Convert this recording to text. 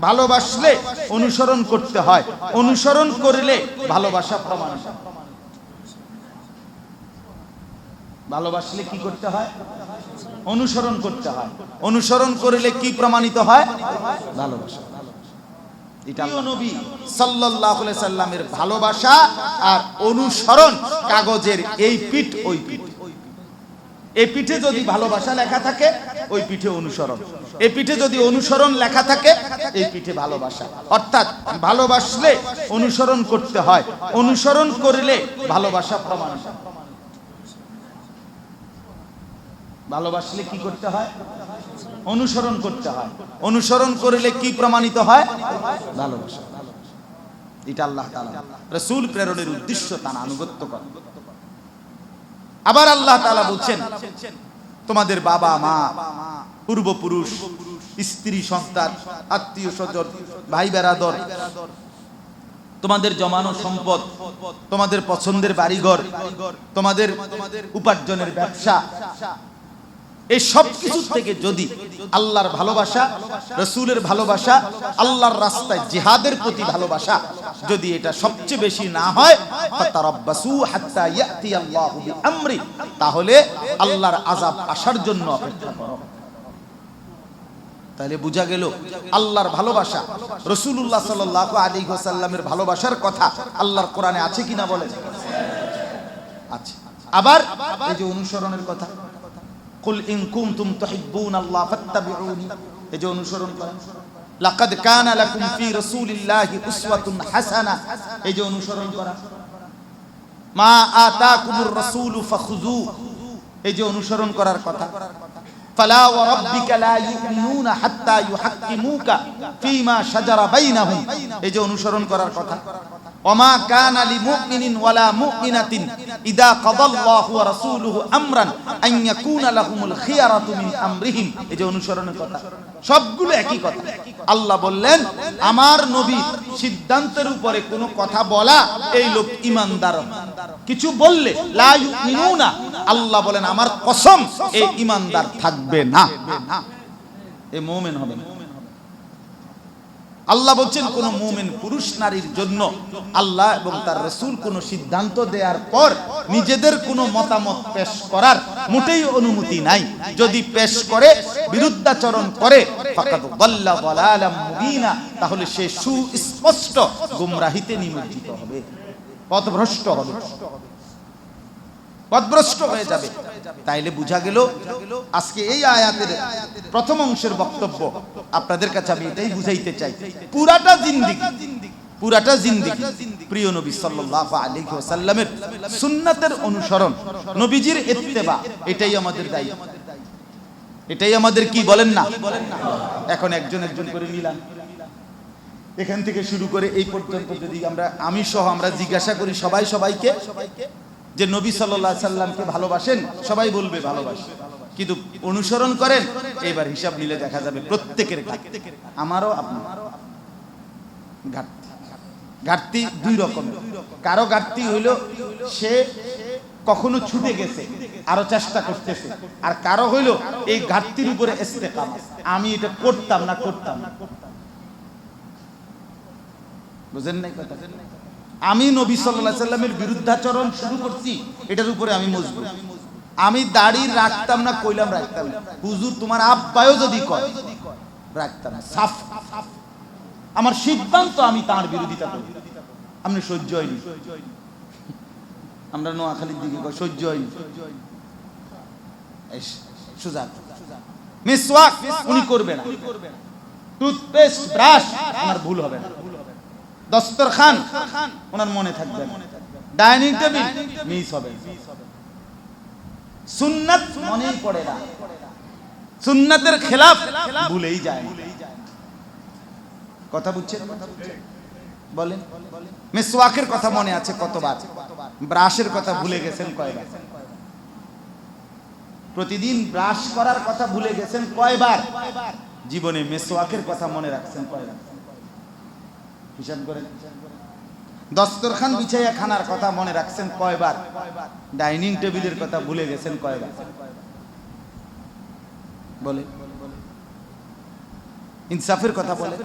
ভালোবাসলে অনুসরণ করতে হয়। অনুসরণ করলে ভালোবাসা প্রমাণ ভালোবাসলে কি করতে হয়? অনুসরণ করতে হয়। অনুসরণ করলে কি প্রমাণিত হয়? ভালোবাসা। নবী সাল্লামের ভালোবাসা আর অনুসরণ কাগজের এই পিঠ ওই পিঠ। এই পিঠে যদি ভালোবাসা লেখা থাকে, ওই পিঠে অনুসরণ। এই পিঠে যদি অনুসরণ লেখা থাকে, এই পিঠে ভালোবাসা। অর্থাৎ ভালোবাসলে অনুসরণ করতে হয়। অনুসরণ করলে ভালোবাসা প্রমাণ ভালোবাসলে কি করতে হয়? অনুসরণ করতে হয়। অনুসরণ করলে কি প্রমাণিত হয়? ভালোবাসা। এটা আল্লাহ রাসূল প্রেরণের উদ্দেশ্য তার আনুগত্য করে আবার আল্লাহ তালা বলছেন, তোমাদের বাবা মা, পূর্বপুরুষ, স্ত্রী, সন্তান, আত্মীয় স্বজন, ভাই বেড়াদর তোমাদের জমানো সম্পদ, তোমাদের পছন্দের বাড়িঘর, তোমাদের উপার্জনের ব্যবসা এই সব কিছু থেকে যদি আল্লাহর ভালোবাসা, রসুলের ভালোবাসা, আল্লাহর রাস্তায় জিহাদের প্রতি ভালোবাসা যদি এটা সবচেয়ে বেশি না হয় তাহলে আল্লাহর আযাব আসার জন্য অপেক্ষা করো। তাহলে বোঝা গেল আল্লাহর ভালোবাসা রসুল্লাহ সাল্লাহ আলী সাল্লামের ভালোবাসার কথা আল্লাহর কোরআনে আছে কিনা বলেন? আচ্ছা আবার এই যে অনুসরণের কথা কুল ইন কুনতুম তুহিব্বুন আল্লাহ ফাত্তাবিউনি। এই যে অনুসরণ করা। লাকাদ কানা লাকুম ফি রাসূলিল্লাহি উসওয়াতুন হাসানা। এই যে অনুসরণ করা। মা আতাকুমুর রাসূলু ফাখুযু। এই যে অনুসরণ করার কথা। ফালা ওয়া রাব্বিকা লা ইউমিনুনা হাত্তা ইউহাক্কিমুকা ফীমা শাজারা বাইনাহুম। এই যে অনুসরণ করার কথা। ওমা কানা লিমুমিনিন ওয়ালা মুমিনাতিন ইদা কাদাল্লাহু ওয়া রাসূলুহু আমরান আন ইয়াকুনা লাহুমুল খিয়ারাতু মিন আমরিহিম। এই যে অনুসরণের কথা। সবগুলো একই কথা। আল্লাহ বললেন, আমার নবী সিদ্ধান্তের উপরে কোনো কথা বলা এই লোক ইমানদার। কিছু বললে লা ইউমিনুনা। আল্লাহ বলেন, আমার কসম, এই ইমানদার থাকবে না। এ মুমিন হবে না। আল্লাহ বলছেন, কোন মুমিন পুরুষ নারীর জন্য আল্লাহ এবং তার রসুল কোন সিদ্ধান্ত দেওয়ার পর নিজেদের কোনো মতামত পেশ করার মোটেই অনুমতি নাই। যদি পেশ করে, বিরুদ্ধাচরণ করে তাহলে সে সুস্পষ্ট গুমরাহিতে নিমজ্জিত হবে, পথভ্রষ্ট হবে। পথভ্রষ্ট হয়ে যাবে। তাইলে বোঝা গেল, আজকে এই আয়াতের প্রথম অংশের বক্তব্য আপনাদের কাছে আমি এটাই বুঝাইতে চাই। পুরাটা জিন্দিগি পুরাটা জিন্দিগি প্রিয় নবী সাল্লাল্লাহু আলাইহি ওয়াসাল্লামের সুন্নাতের অনুসরণ, নবীজির ইত্তেবা, এটাই আমাদের দায়িত্ব। এটাই আমাদের কি বলেন না? এখন একজন একজন করে মিলান। এখান থেকে শুরু করে এই পর্যন্ত যদি আমরা, আমি সহ আমরা জিজ্ঞাসা করি সবাই সবাইকে যে নবী সাল্লাহ সাল্লামকে ভালোবাসেন, সবাই বলবে ভালোবাসে। কিন্তু অনুসরণ করেন এবার হিসাব নিলে দেখা যাবে প্রত্যেকের আমারও আপনার। ঘাটতি। ঘাটতি দুই রকম কারও ঘাটতি হইল সে কখনো ছুটে গেছে, আরও চেষ্টা করতেছে। আর কারও হইল এই ঘাটতির উপরে ইস্তেকাম। আমি এটা করতাম না করতাম না। বুঝেন নাই কথা আমি নবী সাল্লাল্লাহু সাল্লামের বিরুদ্ধাচরণ শুরু করছি এটার উপরে আমি মজবুত। আমি দাড়ি রাখতাম না কইলাম রাখতাম। হুজুর তোমার আব্বায়ও যদি কয় রাখতাম না সাফ। আমার সিদ্ধান্ত আমি তার বিরোধিতা করি। আপনি সহ্য হয়নি। আমরা নোয়াখালীর দিকে কই সহ্য হয়নি। এস, সোজা। মিসওয়াক উনি করবে না। টুথপেস্ট ব্রাশ আমার ভুল হবে না। দস্তরখান ওনার মনে থাকবে। ডাইনিং টেবিল মিস হবে। সুন্নাত মনেই পড়ে না। সুন্নাতের খেলাফ ভুলেই যায়। কথা বুঝছেন? বলেন। মিসওয়াকের কথা মনে আছে কতবার? ব্রাশের কথা ভুলে গেছেন কয়বার? প্রতিদিন ব্রাশ করার কথা ভুলে গেছেন কয়বার? জীবনে মেসওয়াকের কথা মনে রাখছেন কয়বার? হিসাব করেন। দস্তরখান বিছাইয়া খানার কথা মনে রাখছেন কয়বার? ডাইনিং টেবিলের কথা ভুলে গেছেন কয়বার? বলে। ইনসাফের কথা বলে।